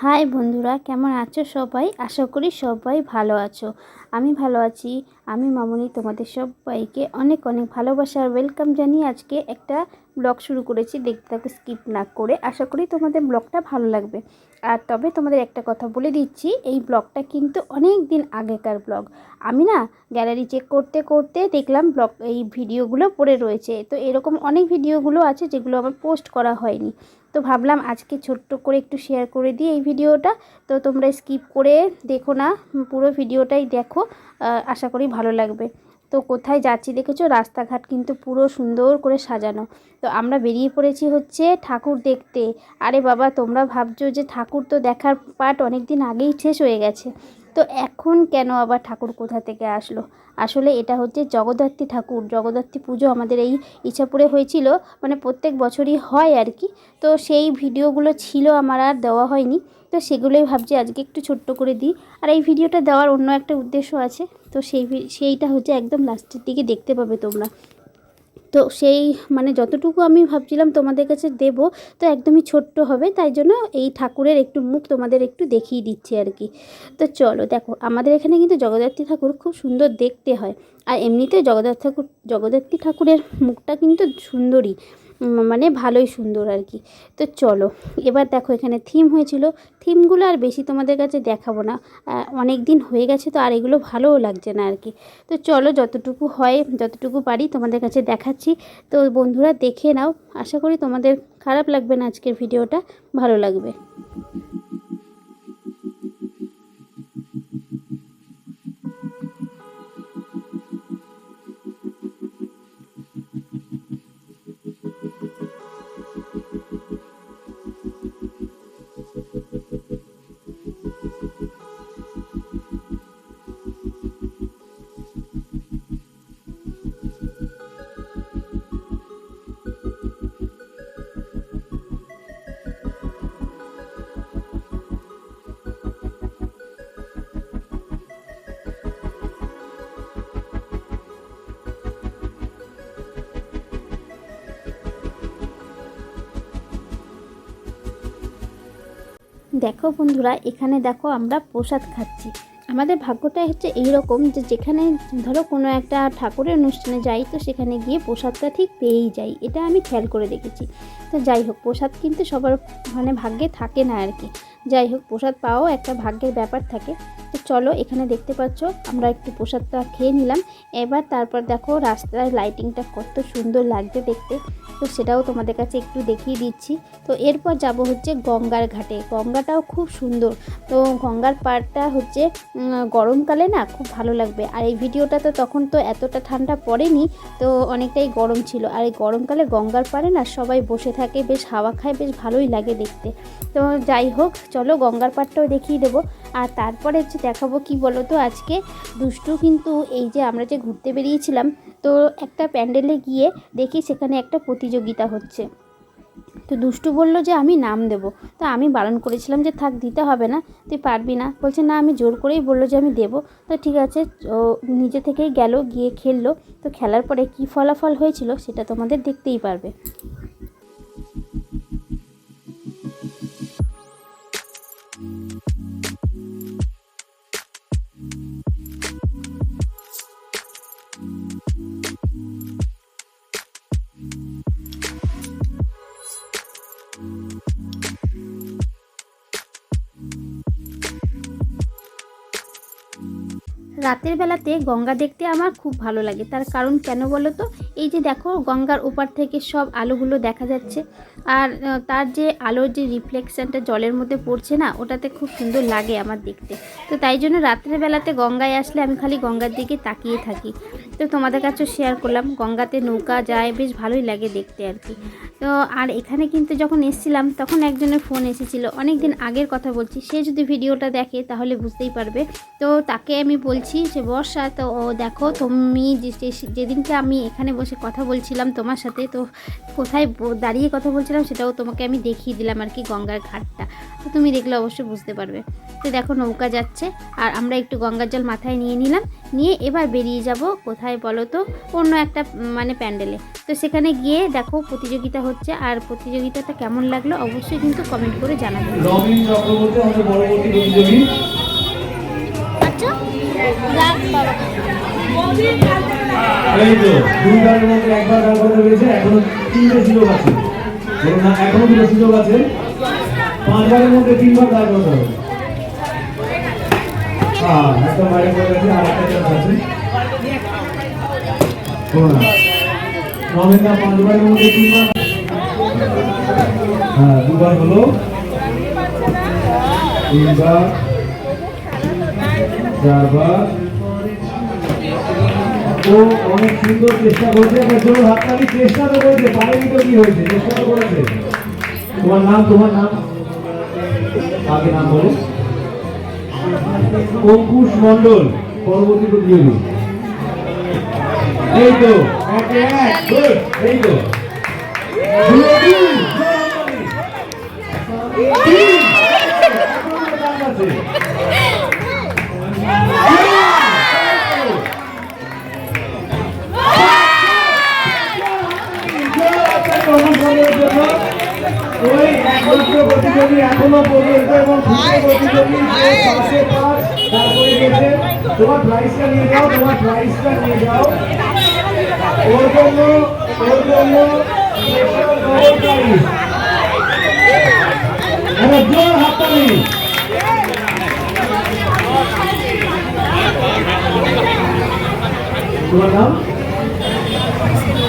High বন্ধুরা, কেমন আছো সবাই? আশা করি সবাই ভালো আছো। আমি ভালো আছি। আমি মামনি তোমাদের সবাইকে অনেক অনেক ভালোবাসার ওয়েলকাম জানিয়ে আজকে একটা ব্লগ শুরু করেছি, দেখতে থাকো স্কিপ না করে। আশা করি তোমাদের ব্লগটা ভালো লাগবে। আর তবে তোমাদের একটা কথা বলে দিচ্ছি, এই ব্লগটা কিন্তু অনেক দিন আগেকার ব্লগ। আমি না গ্যালারি চেক করতে করতে দেখলাম ব্লগ, এই ভিডিওগুলো পড়ে রয়েছে। তো এরকম অনেক ভিডিওগুলো আছে যেগুলো আমার পোস্ট করা হয়নি। তো ভাবলাম আজকে ছোট্ট করে একটু শেয়ার করে দিই এই ভিডিওটা। তো তোমরা স্কিপ করে দেখো না, পুরো ভিডিওটাই দেখো আশা করি ভালো লাগবে। তো কোথায় যাচ্ছি দেখেছ? রাস্তাঘাট কিন্তু পুরো সুন্দর করে সাজানো। তো আমরা বেরিয়ে পড়েছি হচ্ছে ঠাকুর দেখতে। আরে বাবা, তোমরা ভাবছ যে ঠাকুর তো দেখার পাট অনেক দিন আগেই শেষ হয়ে গেছে। তো এখন কেন আবার ঠাকুর কোথা থেকে আসলো? আসলে এটা হচ্ছে জগদ্ধাত্রী ঠাকুর। জগদ্ধাত্রী পুজো আমাদের এই ইচ্ছাপুরে হয়েছিল মানে প্রত্যেক বছরই হয় আর কি। তো সেই ভিডিওগুলো ছিল, আমার আর দেওয়া হয়নি। তো সেগুলোই ভাবছি আজকে একটু ছোট্ট করে দিই। আর এই ভিডিওটা দেওয়ার অন্য একটা উদ্দেশ্য আছে। তো সেই সেইটা হচ্ছে একদম লাস্টের দিকে দেখতে পাবে তোমরা। তো সেই মানে যতটুকু আমি ভাবছিলাম তোমাদের কাছে দেব তো একদমই ছোট্ট হবে। তাই জন্য এই ঠাকুরের একটু মুখ তোমাদের একটু দেখিয়ে দিচ্ছি আর কি। তো চলো দেখো আমাদের এখানে কিন্তু জগদ্ধাত্রী ঠাকুর খুব সুন্দর দেখতে হয়। আর এমনিতে জগদ্ধাত্রী ঠাকুর জগদ্ধাত্রী ঠাকুরের মুখটা কিন্তু সুন্দরই উম, মানে ভালোই সুন্দর আর কি। তো চলো, এবার দেখো এখানে থিম হয়েছিল। থিমগুলো আর বেশি তোমাদের কাছে দেখাবো না। অনেক দিন হয়ে গেছে তো আর এগুলো ভালোও লাগছে না আর কি। তো চলো, যতটুকু হয়, যতটুকু পারি তোমাদের কাছে দেখাচ্ছি। তো বন্ধুরা দেখে নাও। আশা করি তোমাদের খারাপ লাগবে না আজকের ভিডিওটা, ভালো লাগবে। দেখো বন্ধুরা, এখানে দেখো আমরা প্রসাদ খাচ্ছি। আমাদের ভাগ্যটাই হচ্ছে এই রকম যে যেখানে ধরো কোনো একটা ঠাকুরের অনুষ্ঠানে যাই, তো সেখানে গিয়ে প্রসাদটা ঠিক পেয়েই যাই, এটা আমি খেয়াল করে দেখেছি। তো যাই হোক, প্রসাদ কিন্তু সবার মানে ভাগ্যে থাকে না আর কি। যাই হোক, প্রসাদ পাওয়াও একটা ভাগ্যের ব্যাপার থাকে। তো চলো, এখানে দেখতে পাচ্ছ, আমরা একটু প্রসাদটা খেয়ে নিলাম। এবার তারপর দেখো, রাস্তার লাইটিংটা কত সুন্দর লাগছে দেখতে। তো সেটাও তোমাদের কাছে একটু দেখিয়ে দিচ্ছি। তো এরপর যাব হচ্ছে গঙ্গার ঘাটে। গঙ্গাটাও খুব সুন্দর। তো গঙ্গার পাড়টা হচ্ছে গরমকালে না খুব ভালো লাগবে। আর এই ভিডিওটা তো তখন তো এতটা ঠান্ডা পড়েনি, তো অনেকটাই গরম ছিল। আর এই গরমকালে গঙ্গার পাড়ে না সবাই বসে থাকে, বেশ হাওয়া খায়, বেশ ভালোই লাগে দেখতে। তো যাই হোক চলো গঙ্গার পাড়টাও দেখিয়ে দেবো। আর তারপরে হচ্ছে দেখাবো কি বলো তো আজকে দুষ্টু কিন্তু এই যে আমরা যে ঘুরতে বেরিয়েছিলাম, তো একটা প্যান্ডেলে গিয়ে দেখি সেখানে একটা প্রতিযোগিতা হচ্ছে। তো দুষ্টু বলল যে আমি নাম দেব। তো আমি বারণ করেছিলাম যে থাক, দিতে হবে না, তুই পারবি না। বলছে, না, আমি জোর করেই বলল যে আমি দেব। তো ঠিক আছে, ও নিজে থেকেই গেল, গিয়ে খেললো। তো খেলার পরে কি ফলাফল হয়েছিল সেটা তোমাদের দেখতেই পারবে। রাতের বেলাতে গঙ্গা দেখতে আমার খুব ভালো লাগে। তার কারণ কেন বলো তো? এই যে দেখো, গঙ্গার ওপার থেকে সব আলোগুলো দেখা যাচ্ছে। আর তার যে আলোর যে রিফ্লেকশনটা জলের মধ্যে পড়ছে না, ওটাতে খুব সুন্দর লাগে আমার দেখতে। তো তাই জন্য রাতের বেলাতে গঙ্গায় আসলে আমি খালি গঙ্গার দিকে তাকিয়ে থাকি। তো তোমাদের কাছেও শেয়ার করলাম। গঙ্গাতে নৌকা যায়, বেশ ভালোই লাগে দেখতে আর কি। তো আর এখানে কিন্তু যখন এসেছিলাম, তখন একজনের ফোন এসেছিল। অনেক দিন আগের কথা বলছি। সে যদি ভিডিওটা দেখে, তাহলে বুঝতেই পারবে। তো তাকে আমি বলছি যে, বর্ষা, তো ও দেখো, তুমি যেদিনকে আমি এখানে বসে কথা বলছিলাম তোমার সাথে, তো কোথায় দাঁড়িয়ে কথা বলছিলাম সেটাও তোমাকে আমি দেখিয়ে দিলাম আর কি গঙ্গার ঘাটটা। তো তুমি দেখলে অবশ্যই বুঝতে পারবে। তো দেখো নৌকা যাচ্ছে। আর আমরা একটু গঙ্গার জল মাথায় নিয়ে নিলাম। নিয়ে এবার বেরিয়ে যাব কোথায় বলো তো? অন্য একটা মানে প্যান্ডেলে। তো সেখানে গিয়ে দেখো প্রতিযোগিতা হচ্ছে আর প্রতিযোগিতাটা কেমন লাগল অবশ্যই কিন্তু কমেন্ট করে জানাবেন আচ্ছা এখনও দুটো সুযোগ আছে। পাঁচবারের মধ্যে তিনবার দাঁড় করাতে হবে। হ্যাঁ একদম বাইরে পড়ে গেছে আর একটা চান্স হ্যাঁ দুবার হলো। তিনবার চারবার ও অনেক সুন্দর চেষ্টা করছে একটা জোর হাততালি চেষ্টা তো করেছে পারেনি তো কি হয়েছে চেষ্টা তো করেছে তোমার নাম তোমার নাম আগে নাম বলো অঙ্কুশ মন্ডল পরবর্তী প্রতিযোগী এই তো এই তো পর্যন্ত এবং দ্বিতীয় প্রতিযোগী পাশে পাস তারপরে গেছে তোমার প্রাইসটা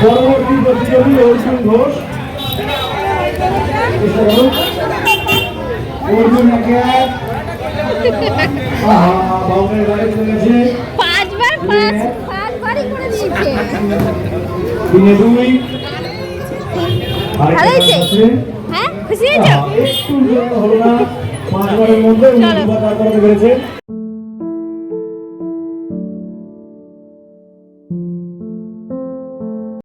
পরবর্তী প্রতিযোগী অর্জুন ঘোষ। অর্জুন একে এক। আহা, বাউনের গাড়ি চলেছে পাঁচবার পাঁচ, পাঁচবারই করে দিয়েছে। তিনে দুই। ভালো হয়েছে? হ্যাঁ খুশি আহা, একটু হলো না। পাঁচবারের মধ্যে উনি পেরেছে